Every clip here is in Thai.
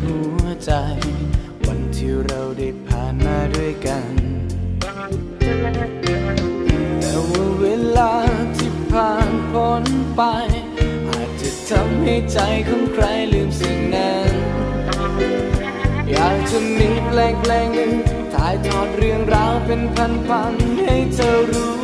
หัวใจ วันที่เราได้ผ่านมาด้วยกัน แต่ว่าเวลาที่ผ่านพ้นไป อาจจะทำให้ใจของใครลืมสิ่งนั้น อยากจะมีแปลงแปลงหนึ่งถ่ายทอดเรื่องราวเป็นพันๆให้เธอรู้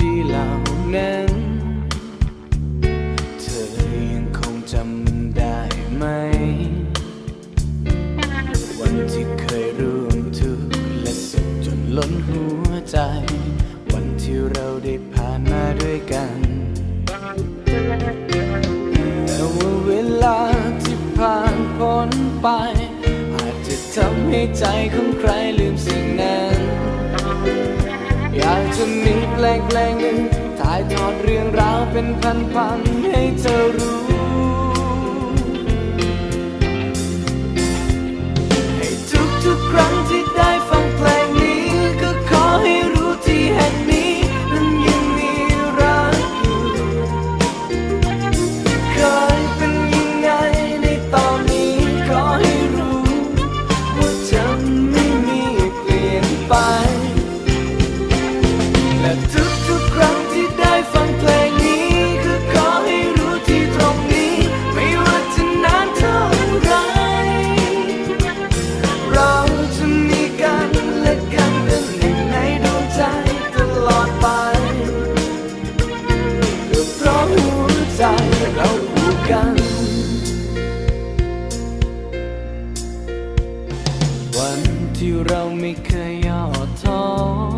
ดีๆเหล่านั้น เธอยังคงจำมันได้ไหม วันที่เคยร่วมทุกและสุขจนล้นหัวใจ วันที่เราได้ผ่านมาด้วยกันแต่ว่าเวลาที่ผ่านพ้นไป อาจจะทำให้ใจของใครลืมสิ่งนั้น อยากจะมีแปลงแปลงหนึ่งถ่ายทอดเรื่องราวเป็นพันๆให้เธอรู้ ที่เราไม่เคยย่อท้อ